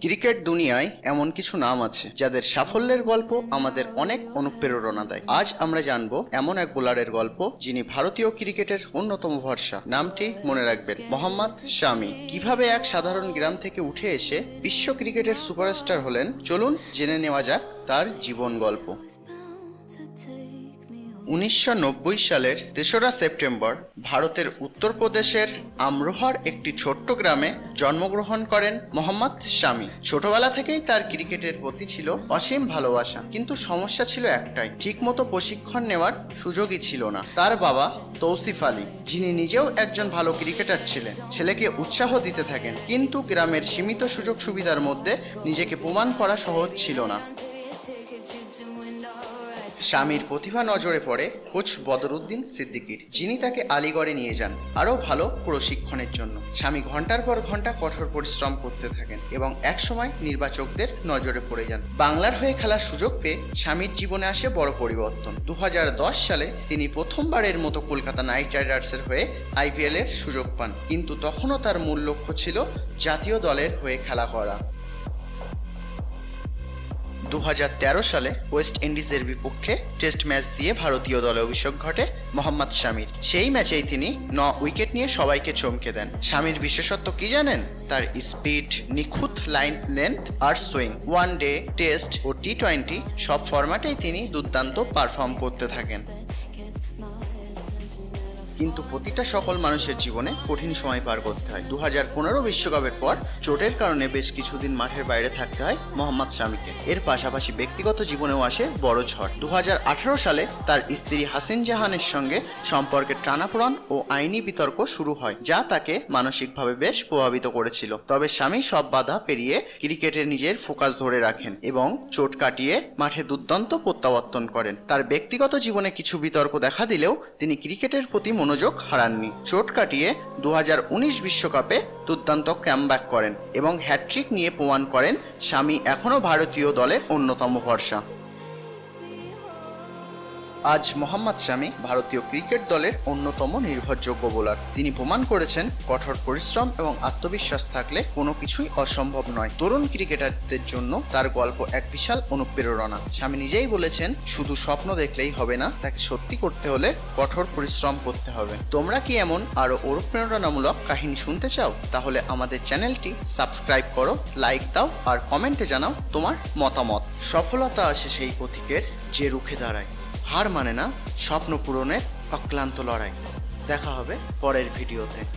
Cricket দুনিয়ায় এমন কিছু নাম আছে যাদের সাফল্যের গল্প আমাদের অনেক অনুপ্রেরণা দেয়। আজ আমরা জানব এমন এক বোলারের গল্প যিনি ভারতীয় ক্রিকেটের অন্যতম ভরসা। নামটি মনে রাখবেন মোহাম্মদ শামি। কীভাবে এক সাধারণ গ্রাম থেকে উঠে এসে বিশ্ব ক্রিকেটের সুপারস্টার হলেন? চলুন জেনে নেওয়া যাক তার জীবন গল্প। উনিশশো নব্বই সালের তেসরা সেপ্টেম্বর ভারতের উত্তরপ্রদেশের আমরোহার একটি ছোট্ট গ্রামে জন্মগ্রহণ করেন মোহাম্মদ শামি। ছোটবেলা থেকেই তার ক্রিকেটের প্রতি ছিল অসীম ভালোবাসা। কিন্তু সমস্যা ছিল একটাই, ঠিকমতো প্রশিক্ষণ নেওয়ার সুযোগই ছিল না। তার বাবা তৌসিফ আলী, যিনি নিজেও একজন ভালো ক্রিকেটার ছিলেন, ছেলেকে উৎসাহ দিতে থাকেন। কিন্তু গ্রামের সীমিত সুযোগ সুবিধার মধ্যে নিজেকে প্রমাণ করা সহজ ছিল না। স্বামীর প্রতিভা নজরে পড়ে কোচ বদরুদ্দিন সিদ্দিকির। যিনি তাকে আলিগড়ে নিয়ে যান, আরও ভালো প্রশিক্ষণের জন্য। স্বামী ঘণ্টার পর ঘণ্টা কঠোর পরিশ্রম করতে থাকেন এবং একসময় নির্বাচকদের নজরে পড়ে যান। বাংলার হয়ে খেলার সুযোগ পেয়ে স্বামীর জীবনে আসে বড় পরিবর্তন। দু হাজার দশ সালে তিনি প্রথমবারের মতো কলকাতা নাইট রাইডার্সের হয়ে আইপিএলের সুযোগ পান। কিন্তু তখনও তার মূল লক্ষ্য ছিল জাতীয় দলের হয়ে খেলা করা। দু হাজার তেরো সালে ওয়েস্ট ইন্ডিজের বিপক্ষে টেস্ট ম্যাচ দিয়ে ভারতীয় দলে অভিষেক ঘটে মোহাম্মদ শামির। সেই ম্যাচেই তিনি ন উইকেট নিয়ে সবাইকে চমকে দেন। স্বামীর বিশেষত্ব কি জানেন? তার স্পিড, নিখুঁত লাইন লেন্থ আর সুইং। ওয়ান ডে টেস্ট ও টি টোয়েন্টি সব ফরম্যাটেই তিনি দুর্দান্ত পারফর্ম করতে থাকেন। কিন্তু প্রতিটা সকল মানুষের জীবনে কঠিন সময় পার করতে হয়। দু হাজার পনেরো বিশ্বকাপের পর চোটের কারণে বেশ কিছুদিন মাঠের বাইরে থাকতে হয় মোহাম্মদ শামিকে। এর পাশাপাশি ব্যক্তিগত জীবনেও আসে বড় ঝড়। দু হাজার আঠারো সালে তার স্ত্রী হাসিন জাহানের সঙ্গে সম্পর্কের টানাপোড়ন ও আইনি বিতর্ক শুরু হয়, যা তাকে মানসিকভাবে বেশ প্রভাবিত করেছিল। তবে স্বামী সব বাধা পেরিয়ে ক্রিকেটে নিজের ফোকাস ধরে রাখেন এবং চোট কাটিয়ে মাঠে দুর্দান্ত প্রত্যাবর্তন করেন। তার ব্যক্তিগত জীবনে কিছু বিতর্ক দেখা দিলেও তিনি ক্রিকেটের প্রতি মনোযোগ হারাননি। চোট কাটিয়ে দু বিশ্বকাপে দুর্দান্ত ক্যামব্যাক করেন এবং হ্যাট্রিক নিয়ে প্রমাণ করেন স্বামী এখনও ভারতীয় দলের অন্যতম ভরসা। আজ মোহাম্মদ শামি ভারতীয় ক্রিকেট দলের অন্যতম নির্ভরযোগ্য বোলার। তিনি প্রমাণ করেছেন, কঠোর পরিশ্রম এবং আত্মবিশ্বাস থাকলে কোনো কিছুই অসম্ভব নয়। তরুণ ক্রিকেটারদের জন্য তার গল্প এক বিশাল অনুপ্রেরণা। স্বামী নিজেই বলেছেন, শুধু স্বপ্ন দেখলেই হবে না, তাকে সত্যি করতে হলে কঠোর পরিশ্রম করতে হবে। তোমরা কি এমন আরও অনুপ্রেরণামূলক কাহিনী শুনতে চাও? তাহলে আমাদের চ্যানেলটি সাবস্ক্রাইব করো, লাইক দাও আর কমেন্টে জানাও তোমার মতামত। সফলতা আসে সেই পথিকের যে রুখে দাঁড়ায়। হার মানে না স্বপ্ন পূরণের অক্লান্ত লড়াই। দেখা হবে পরের ভিডিওতে।